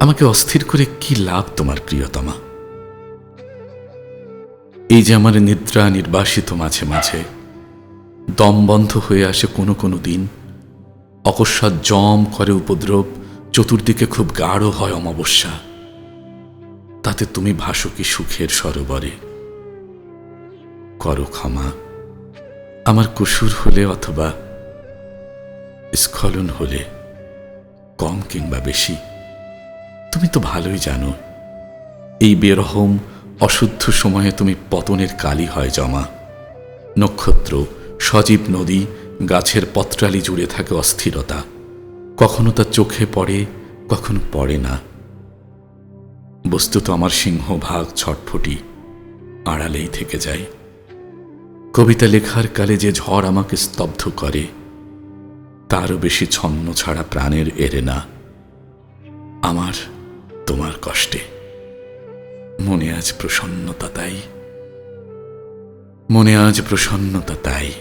আমাকে অস্থির করে কি লাভ তোমার প্রিয়তমা? এই যে আমার নিদ্রা নির্বাসিত মাঝে মাঝে, দম বন্ধ হয়ে আসে কোনো কোনো দিন, অকস্মাৎ জম করে উপদ্রব চতুর্দিকে খুব গাঢ় হয় অমাবস্যা। তাতে তুমি ভাসো কি সুখের সরোবরে? করো ক্ষমা। আমার কুসুর হলে অথবা স্খলন হলে, কম কিংবা বেশি? তুমি তো ভালোই জানো, এই বেরহম অশুদ্ধ সময়ে তুমি পতনের কালি হয় জমা। নক্ষত্র, সজীব নদী, গাছের পত্রালি জুড়ে থাকে অস্থিরতা। কখনো তা চোখে পড়ে, কখনো পড়ে না। বস্তুত আমার সিংহভাগ ছটফটি, আড়ালেই থেকে যায়। কবিতা লেখার কালে যে ঝড় আমাকে স্তব্ধ করে তারও বেশি ছন্ন ছাড়া প্রাণের এরে না। আমার, তোমার কষ্টে। মনে আজ প্রসন্নতা তাই। মনে আজ প্রসন্নতা তাই।